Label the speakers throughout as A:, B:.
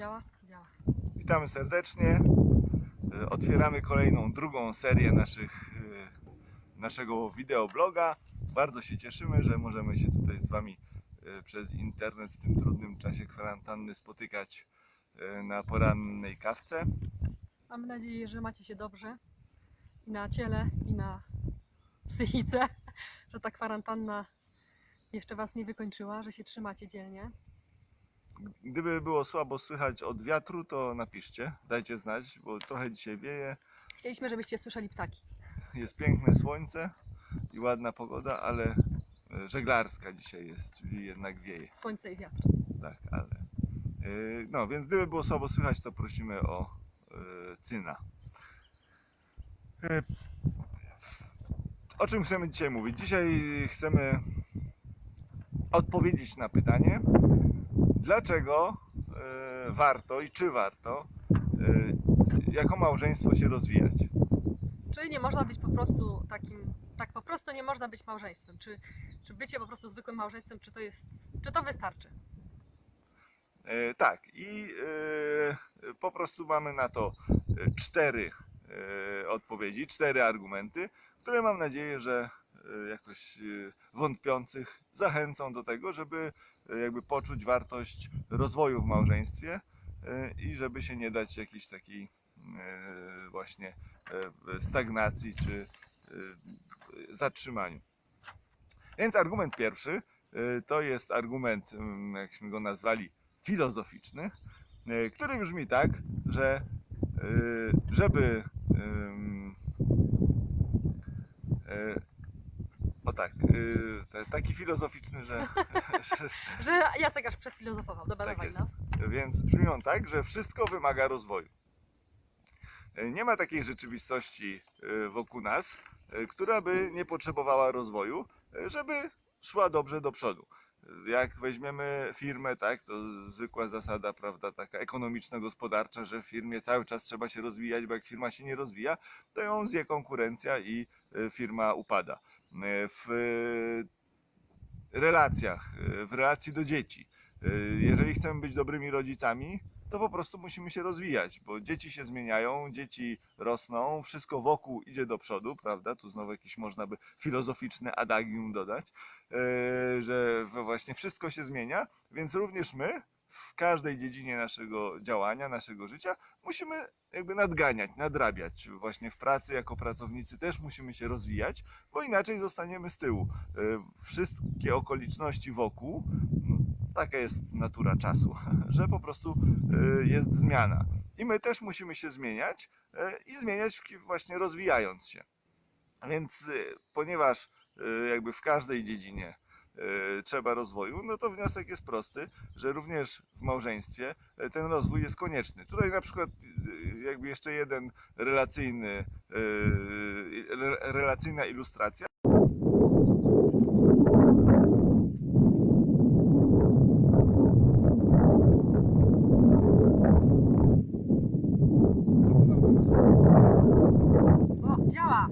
A: Działa? Działa.
B: Witamy serdecznie. E, Otwieramy kolejną, drugą serię naszych, e, naszego wideobloga. Bardzo się cieszymy, że możemy się tutaj z Wami e, przez internet w tym trudnym czasie kwarantanny spotykać na porannej kawce.
A: Mamy nadzieję, że macie się dobrze i na ciele, i na psychice, że ta kwarantanna jeszcze Was nie wykończyła, że się trzymacie dzielnie.
B: Gdyby było słabo słychać od wiatru, to napiszcie, dajcie znać, bo trochę dzisiaj wieje.
A: Chcieliśmy, żebyście słyszeli ptaki.
B: Jest piękne słońce i ładna pogoda, ale e, żeglarska dzisiaj jest, czyli jednak wieje.
A: Słońce i wiatr.
B: Tak, ale. Yy, no, więc gdyby było słabo słychać, to prosimy o yy, cyna. Yy, o czym chcemy dzisiaj mówić? Dzisiaj chcemy odpowiedzieć na pytanie, dlaczego yy, warto i czy warto yy, jako małżeństwo się rozwijać.
A: Czyli nie można być po prostu takim, tak po prostu nie można być małżeństwem. Czy, czy bycie po prostu zwykłym małżeństwem, czy to jest, czy to wystarczy?
B: E, tak, i e, po prostu mamy na to e, cztery e, odpowiedzi, cztery argumenty, które mam nadzieję, że e, jakoś e, wątpiących zachęcą do tego, żeby e, jakby poczuć wartość rozwoju w małżeństwie i żeby się nie dać jakiejś takiej właśnie stagnacji czy zatrzymaniu. Więc argument pierwszy to jest argument, mm, jakśmy go nazwali, filozoficzny, który brzmi tak, że żeby tak, te- taki filozoficzny, że, że
A: Jacek aż przefilozofował. Dobra,
B: tak
A: dawaj, no.
B: Więc brzmi on tak, że wszystko wymaga rozwoju. E, Nie ma takiej rzeczywistości e, wokół nas, e, która by nie potrzebowała rozwoju, żeby szła dobrze do przodu. Jak weźmiemy firmę, tak, to zwykła zasada, prawda, taka ekonomiczno-gospodarcza, że w firmie cały czas trzeba się rozwijać, bo jak firma się nie rozwija, to ją zje konkurencja i firma upada. E, W e, relacjach, e, w relacji do dzieci, Jeżeli chcemy być dobrymi rodzicami, to po prostu musimy się rozwijać, bo dzieci się zmieniają, dzieci rosną, wszystko wokół idzie do przodu, prawda? Tu znowu jakiś można by filozoficzne adagium dodać, że właśnie wszystko się zmienia, więc również my w każdej dziedzinie naszego działania, naszego życia musimy jakby nadganiać, nadrabiać. Właśnie w pracy jako pracownicy też musimy się rozwijać, bo inaczej zostaniemy z tyłu. Y, Wszystkie okoliczności wokół taka jest natura czasu, że po prostu y, jest zmiana. I my też musimy się zmieniać y, i zmieniać właśnie rozwijając się. Więc ponieważ jakby w każdej dziedzinie trzeba rozwoju, no to wniosek jest prosty, że również w małżeństwie y, ten rozwój jest konieczny. Tutaj na przykład y, jakby jeszcze jeden relacyjny, re- relacyjna ilustracja.
A: O! Działa,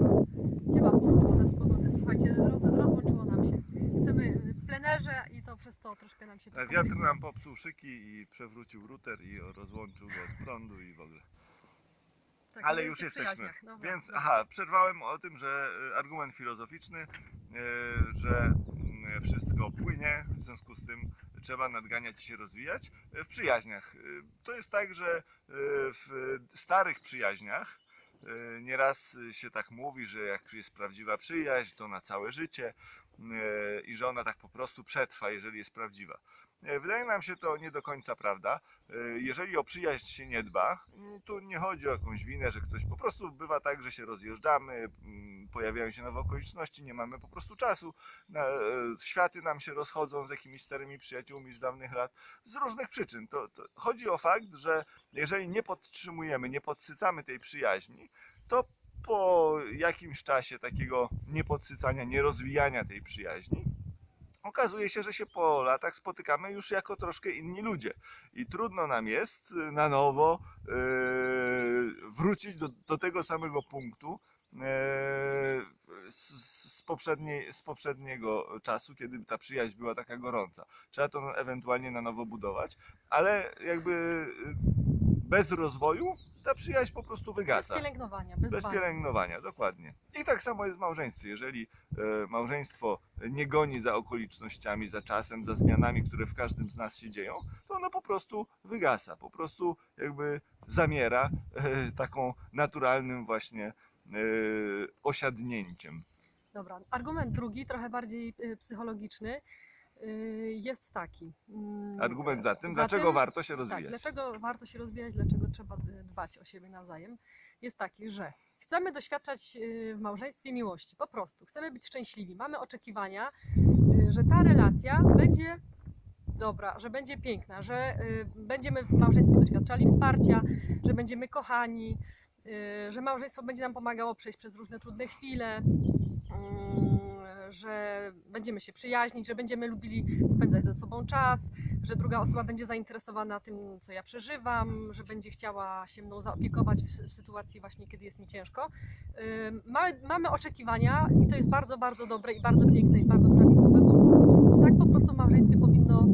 A: połączyło nas z powrotem. Słuchajcie, roz, rozłączyło nam się. Chcemy w plenerze i to przez to troszkę nam się to
B: E, Wiatr
A: komplikuje.
B: nam popsuł szyki i przewrócił router i rozłączył go od prądu i w ogóle.
A: Tak,
B: Ale
A: no
B: już
A: w tych
B: jesteśmy.
A: przyjaźniach. Dobra,
B: Więc
A: dobra.
B: aha, przerwałem o tym, że e, argument filozoficzny, e, że mm, wszystko płynie, w związku z tym trzeba nadganiać i się rozwijać. E, W przyjaźniach e, to jest tak, że e, w starych przyjaźniach e, nieraz się tak mówi, że jak jest prawdziwa przyjaźń, to na całe życie i że ona tak po prostu przetrwa, jeżeli jest prawdziwa. E, Wydaje nam się to nie do końca prawda. E, Jeżeli o przyjaźń się nie dba, mm, tu nie chodzi o jakąś winę, że ktoś po prostu bywa tak, że się rozjeżdżamy, mm, pojawiają się nowe okoliczności, nie mamy po prostu czasu, e, światy nam się rozchodzą z jakimiś starymi przyjaciółmi z dawnych lat, z różnych przyczyn. To, to chodzi o fakt, że jeżeli nie podtrzymujemy, nie podsycamy tej przyjaźni, to po jakimś czasie takiego niepodsycania, nierozwijania tej przyjaźni, okazuje się, że się po latach spotykamy już jako troszkę inni ludzie. I trudno nam jest y, na nowo yy, wrócić do, do tego samego punktu, z, z, z, z poprzedniego czasu, kiedy ta przyjaźń była taka gorąca. Trzeba to ewentualnie na nowo budować, ale jakby y, bez rozwoju ta przyjaźń po prostu
A: Bez
B: wygasa.
A: pielęgnowania, bez,
B: Bez pielęgnowania, dokładnie. I tak samo jest w małżeństwie. Jeżeli e, małżeństwo nie goni za okolicznościami, za czasem, za zmianami, które w każdym z nas się dzieją, to ono po prostu wygasa, po prostu jakby zamiera e, taką naturalnym właśnie e, osiadnięciem.
A: Dobra, argument drugi, trochę bardziej y, psychologiczny, jest taki. mm,
B: Argument za tym,
A: za
B: dlaczego
A: tym-
B: warto się
A: Tak,
B: rozwijać.
A: dlaczego warto się rozwijać, dlaczego trzeba y, dbać o siebie nawzajem, jest taki, że chcemy doświadczać y, w małżeństwie miłości, po prostu. Chcemy być szczęśliwi, mamy oczekiwania, y, że ta relacja będzie dobra, że będzie piękna, że y, będziemy w małżeństwie doświadczali wsparcia, że będziemy kochani, y, że małżeństwo będzie nam pomagało przejść przez różne trudne chwile, mm, że będziemy się przyjaźnić, że będziemy lubili spędzać ze sobą czas, że druga osoba będzie zainteresowana tym, co ja przeżywam, że będzie chciała się mną zaopiekować w, sytuacji właśnie, kiedy jest mi ciężko. Mamy, mamy oczekiwania i to jest bardzo, bardzo dobre i bardzo piękne i bardzo prawidłowe, bo, bo, tak po prostu małżeństwie powinno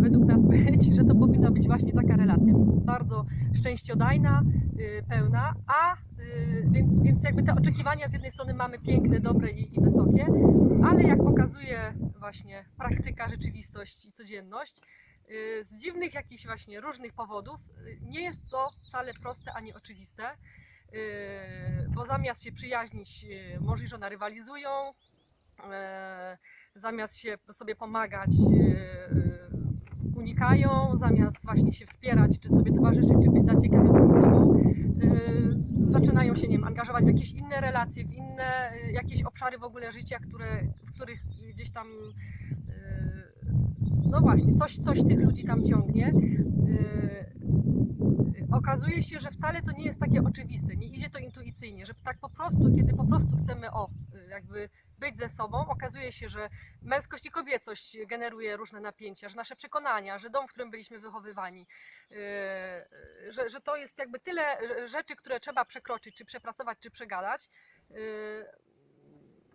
A: według nas być, że to powinna być właśnie taka relacja, bardzo szczęściodajna, y, pełna, a y, więc, więc jakby te oczekiwania z jednej strony mamy piękne, dobre i, i wysokie, ale jak pokazuje właśnie praktyka, rzeczywistość i codzienność, y, z dziwnych jakichś właśnie różnych powodów nie jest to wcale proste ani oczywiste, bo zamiast się przyjaźnić, mąż i żona rywalizują, y, zamiast się sobie pomagać, unikają, zamiast właśnie się wspierać, czy sobie towarzyszyć, czy być zaciekawionymi sobą, y, zaczynają się, nie wiem, angażować w jakieś inne relacje, w inne y, jakieś obszary w ogóle życia, które, w których gdzieś tam, y, no właśnie, coś, coś tych ludzi tam ciągnie. Okazuje się, że wcale to nie jest takie oczywiste, nie idzie to intuicyjnie, że tak po prostu, kiedy po prostu chcemy o, jakby być ze sobą, okazuje się, że męskość i kobiecość generuje różne napięcia, że nasze przekonania, że dom, w którym byliśmy wychowywani, yy, że, że to jest jakby tyle rzeczy, które trzeba przekroczyć, czy przepracować, czy przegadać. yy,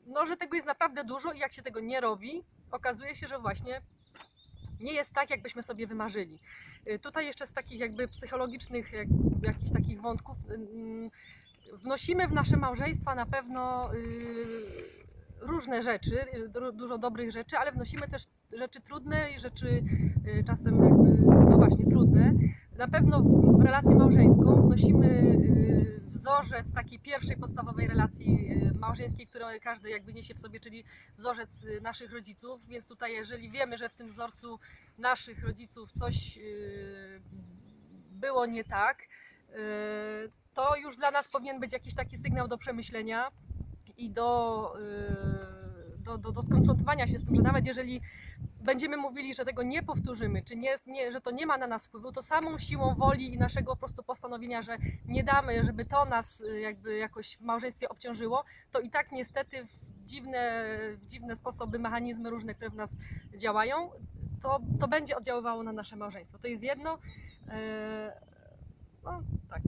A: No, że tego jest naprawdę dużo i jak się tego nie robi, okazuje się, że właśnie nie jest tak, jakbyśmy sobie wymarzyli. Yy, Tutaj jeszcze z takich jakby psychologicznych jak, jakichś takich wątków wnosimy w nasze małżeństwa na pewno różne rzeczy, du- dużo dobrych rzeczy, ale wnosimy też rzeczy trudne i rzeczy yy, czasem jakby, no właśnie, trudne. Na pewno w, relację małżeńską wnosimy yy, wzorzec takiej pierwszej podstawowej relacji yy, małżeńskiej, którą każdy jakby niesie w sobie, czyli wzorzec naszych rodziców, więc tutaj jeżeli wiemy, że w tym wzorcu naszych rodziców coś było nie tak, to już dla nas powinien być jakiś taki sygnał do przemyślenia i do, yy, do, do, do skonfrontowania się z tym, że nawet jeżeli będziemy mówili, że tego nie powtórzymy, czy nie, nie, że to nie ma na nas wpływu, to samą siłą woli i naszego po prostu postanowienia, że nie damy, żeby to nas y, jakby jakoś w małżeństwie obciążyło, to i tak niestety w dziwne, w dziwne sposoby, mechanizmy różne, które w nas działają, to, to będzie oddziaływało na nasze małżeństwo. To jest jedno. Yy, no tak.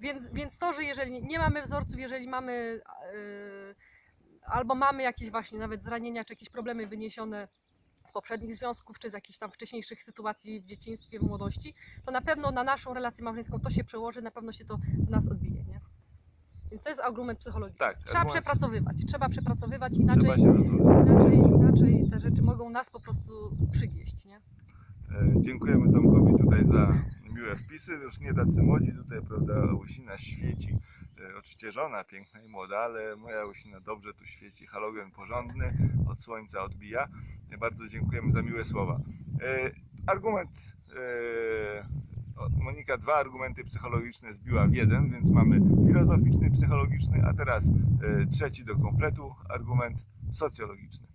A: Więc, więc to, że jeżeli nie mamy wzorców, jeżeli mamy yy, albo mamy jakieś właśnie nawet zranienia, czy jakieś problemy wyniesione z poprzednich związków, czy z jakichś tam wcześniejszych sytuacji w dzieciństwie, w młodości, to na pewno na naszą relację małżeńską to się przełoży, na pewno się to w nas odbije, nie? Więc to jest argument psychologiczny.
B: Tak,
A: Trzeba
B: argument-
A: przepracowywać, trzeba przepracowywać,
B: Trzeba
A: inaczej,
B: rozwijać.
A: inaczej, inaczej te rzeczy mogą nas po prostu przygnieść, nie?
B: E, Dziękujemy Tomkowi tutaj za miłe wpisy. Już nie tacy młodzi tutaj, prawda? Łysina świeci. E, Oczywiście żona piękna i młoda, ale moja łysina dobrze tu świeci. Halogen porządny, od słońca odbija. E, Bardzo dziękujemy za miłe słowa. E, Argument. Monika dwa argumenty psychologiczne zbiła w jeden, więc mamy filozoficzny, psychologiczny, a teraz trzeci do kompletu argument socjologiczny.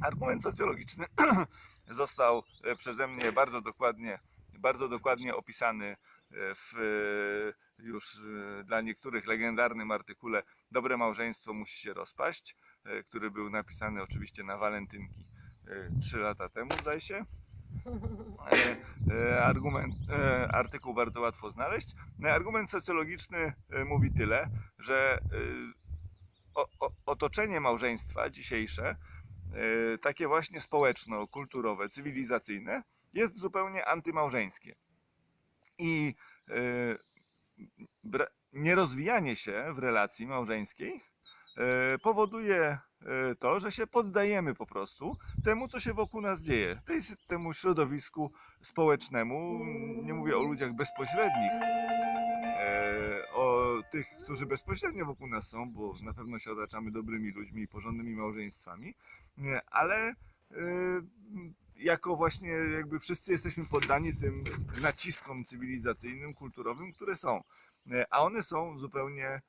B: Argument socjologiczny został przeze mnie bardzo dokładnie, bardzo dokładnie opisany e, w e, już e, dla niektórych legendarnym artykule Dobre małżeństwo musi się rozpaść, który był napisany oczywiście na walentynki 3 lata temu, zdaje się. Argument, artykuł bardzo łatwo znaleźć. E, Argument socjologiczny mówi tyle, że otoczenie małżeństwa dzisiejsze, takie właśnie społeczno-kulturowe, cywilizacyjne, jest zupełnie antymałżeńskie. I e, nierozwijanie się w relacji małżeńskiej e, powoduje e, to, że się poddajemy po prostu temu, co się wokół nas dzieje, tej, temu środowisku społecznemu. Nie mówię o ludziach bezpośrednich, o tych, którzy bezpośrednio wokół nas są, bo na pewno się otaczamy dobrymi ludźmi i porządnymi małżeństwami, ale jako właśnie jakby wszyscy jesteśmy poddani tym naciskom cywilizacyjnym, kulturowym, które są. E, A one są zupełnie e,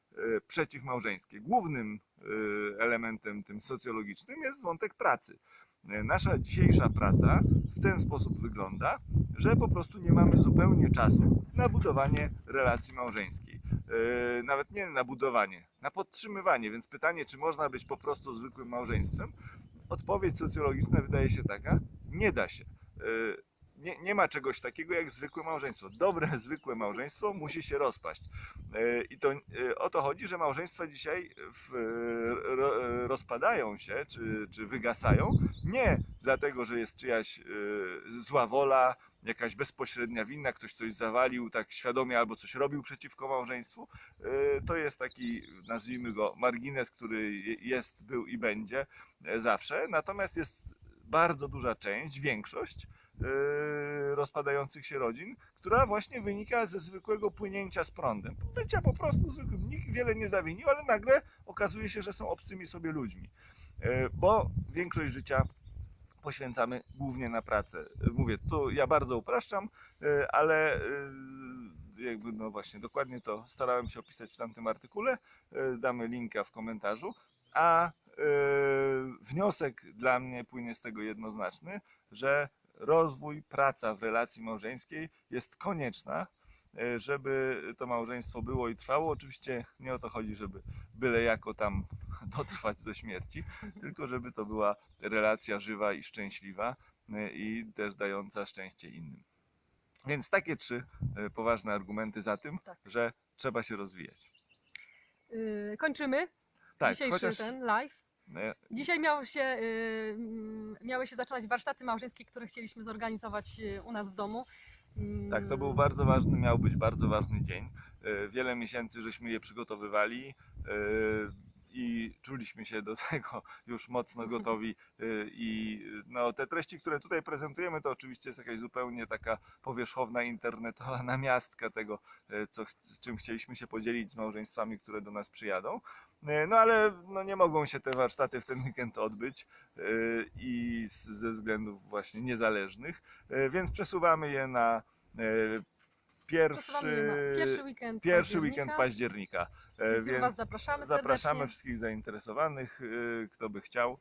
B: przeciwmałżeńskie. Głównym e, elementem tym socjologicznym jest wątek pracy. Nasza dzisiejsza praca w ten sposób wygląda, że po prostu nie mamy zupełnie czasu na budowanie relacji małżeńskiej. Nawet nie na budowanie, na podtrzymywanie. Więc pytanie, czy można być po prostu zwykłym małżeństwem? Odpowiedź socjologiczna wydaje się taka: nie da się. E, Nie, nie ma czegoś takiego jak zwykłe małżeństwo. Dobre, zwykłe małżeństwo musi się rozpaść. E, I to e, o to chodzi, że małżeństwa dzisiaj w, ro, rozpadają się czy, czy wygasają nie dlatego, że jest czyjaś zła wola, jakaś bezpośrednia wina, ktoś coś zawalił tak świadomie albo coś robił przeciwko małżeństwu. To jest taki, nazwijmy go, margines, który je- jest, był i będzie e, zawsze. Natomiast jest bardzo duża część, większość e, rozpadających się rodzin, która właśnie wynika ze zwykłego płynięcia z prądem. Bycia po prostu zwykłym. Nikt wiele nie zawinił, ale nagle okazuje się, że są obcymi sobie ludźmi. E, Bo większość życia poświęcamy głównie na pracę. E, Mówię, tu ja bardzo upraszczam, ale jakby no właśnie dokładnie to starałem się opisać w tamtym artykule. Damy linka w komentarzu. A wniosek dla mnie płynie z tego jednoznaczny, że rozwój, praca w relacji małżeńskiej jest konieczna, e, żeby to małżeństwo było i trwało. Oczywiście nie o to chodzi, żeby byle jako tam dotrwać do śmierci, tylko żeby to była relacja żywa i szczęśliwa e, i też dająca szczęście innym. Więc takie trzy poważne argumenty za tym,
A: Tak.
B: że trzeba się rozwijać.
A: Yy, kończymy
B: Tak,
A: dzisiejszy
B: chociaż
A: ten live.
B: E,
A: Dzisiaj się, yy, mm, miały się zaczynać warsztaty małżeńskie, które chcieliśmy zorganizować yy, u nas w domu. Mm,
B: Tak, to był bardzo ważny, miał być bardzo ważny dzień. E, Wiele miesięcy żeśmy je przygotowywali i czuliśmy się do tego już mocno gotowi. I no, te treści, które tutaj prezentujemy, to oczywiście jest jakaś zupełnie taka powierzchowna internetowa namiastka tego, co, z czym chcieliśmy się podzielić z małżeństwami, które do nas przyjadą. E, No ale no, nie mogą się te warsztaty w ten weekend odbyć e, i ze względów właśnie niezależnych, e, więc przesuwamy je na pierwszy,
A: pierwszy weekend
B: pierwszy
A: października,
B: weekend października.
A: Więc
B: Więc
A: Was zapraszamy
B: zapraszamy
A: serdecznie.
B: wszystkich zainteresowanych, kto by chciał.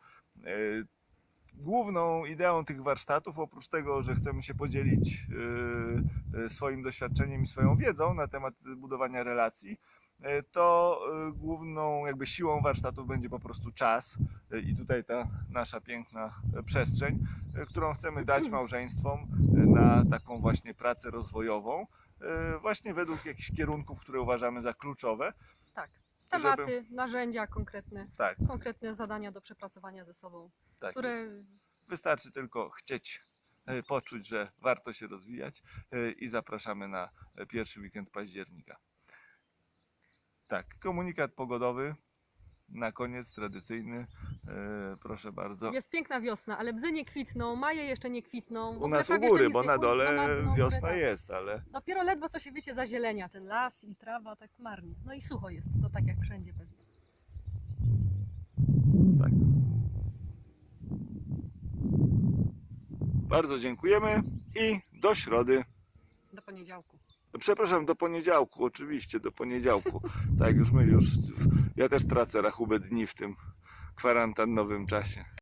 B: Główną ideą tych warsztatów, oprócz tego, że chcemy się podzielić swoim doświadczeniem i swoją wiedzą na temat budowania relacji, to e, główną jakby siłą warsztatów będzie po prostu czas e, i tutaj ta nasza piękna e, przestrzeń, e, którą chcemy dać małżeństwom e, na taką właśnie pracę rozwojową, e, właśnie według jakichś kierunków, które uważamy za kluczowe.
A: Tak. Tematy, narzędzia konkretne,
B: Tak,
A: konkretne zadania do przepracowania ze sobą,
B: tak.
A: które
B: Jest. Wystarczy tylko chcieć, e, poczuć, że warto się rozwijać e, i zapraszamy na e, pierwszy weekend października. Tak, komunikat pogodowy na koniec tradycyjny. E, Proszę bardzo.
A: jest piękna wiosna, ale bzy nie kwitną, maje jeszcze nie kwitną. W
B: U nas u góry, bo na dole
A: na-
B: wiosna
A: tak.
B: jest, ale
A: Dopiero ledwo co się wiecie zazielenia, ten las i trawa tak marnie. No i sucho jest, to tak jak wszędzie pewnie.
B: tak. Bardzo dziękujemy i do środy.
A: Do poniedziałku.
B: Przepraszam, do poniedziałku, oczywiście, do poniedziałku. Tak, już my już. Ja też tracę rachubę dni w tym kwarantannowym czasie.